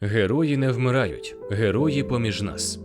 Герої не вмирають, герої поміж нас.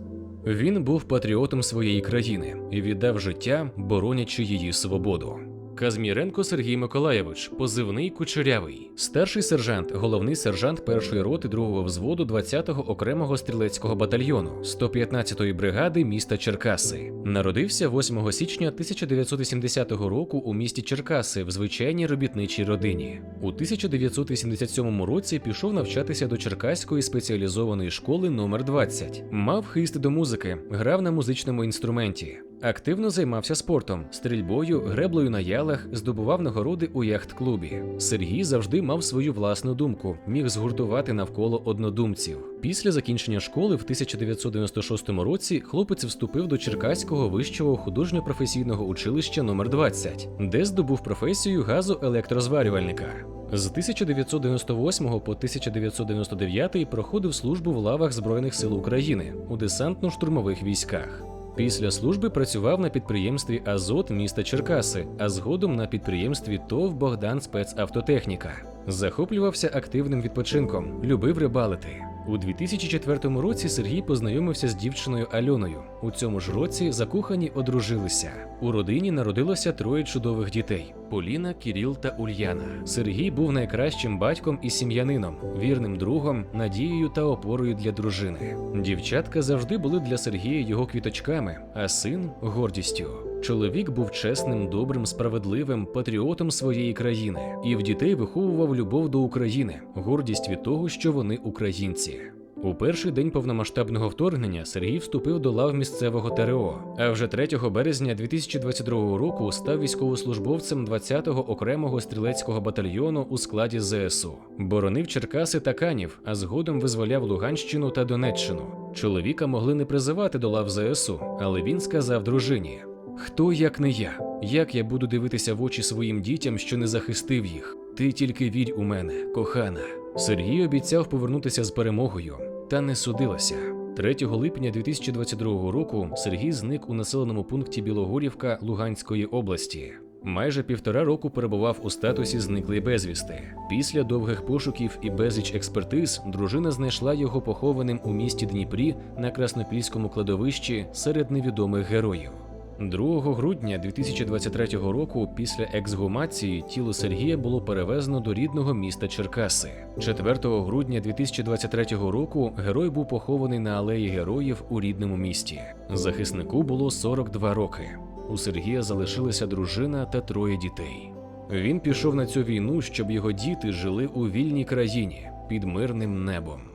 Він був патріотом своєї країни і віддав життя, боронячи її свободу. Казміренко Сергій Миколаєвич, позивний кучерявий, старший сержант, головний сержант першої роти другого взводу 20-го окремого стрілецького батальйону 115-ї бригади міста Черкаси. Народився 8 січня 1980 року у місті Черкаси в звичайній робітничій родині. У 1987 році пішов навчатися до Черкаської спеціалізованої школи номер 20 Мав хист до музики, грав на музичному інструменті. Активно займався спортом, стрільбою, греблею на ялах, здобував нагороди у яхт-клубі. Сергій завжди мав свою власну думку, міг згуртувати навколо однодумців. Після закінчення школи в 1996 році хлопець вступив до Черкаського вищого художньо-професійного училища номер 20 де здобув професію газоелектрозварювальника. З 1998 по 1999 проходив службу в лавах Збройних сил України у десантно-штурмових військах. Після служби працював на підприємстві Азот міста Черкаси, а згодом на підприємстві ТОВ Богдан Спецавтотехніка. Захоплювався активним відпочинком, любив рибалити. У 2004 році Сергій познайомився з дівчиною Альоною. У цьому ж році закохані одружилися. У родині народилося троє чудових дітей: Поліна, Кіріл та Ульяна. Сергій був найкращим батьком і сім'янином, вірним другом, надією та опорою для дружини. Дівчатка завжди були для Сергія його квіточками, а син гордістю. Чоловік був чесним, добрим, справедливим патріотом своєї країни і в дітей виховував любов до України, гордість від того, що вони українці. У перший день повномасштабного вторгнення Сергій вступив до лав місцевого ТРО, а вже 3 березня 2022 року став військовослужбовцем 20-го окремого стрілецького батальйону у складі ЗСУ. Боронив Черкаси та Канів, а згодом визволяв Луганщину та Донеччину. Чоловіка могли не призивати до лав ЗСУ, але він сказав дружині: Хто як не я? Як я буду дивитися в очі своїм дітям, що не захистив їх? Ти тільки вірь у мене, кохана. Сергій обіцяв повернутися з перемогою, та не судилася. 3 липня 2022 року Сергій зник у населеному пункті Білогорівка Луганської області. Майже півтора року перебував у статусі зниклий безвісти. Після довгих пошуків і безліч експертиз дружина знайшла його похованим у місті Дніпрі на Краснопільському кладовищі серед невідомих героїв. 2 грудня 2023 року після ексгумації тіло Сергія було перевезено до рідного міста Черкаси. 4 грудня 2023 року герой був похований на алеї героїв у рідному місті. Захиснику було 42 роки. У Сергія залишилася дружина та троє дітей. Він пішов на цю війну, щоб його діти жили у вільній країні під мирним небом.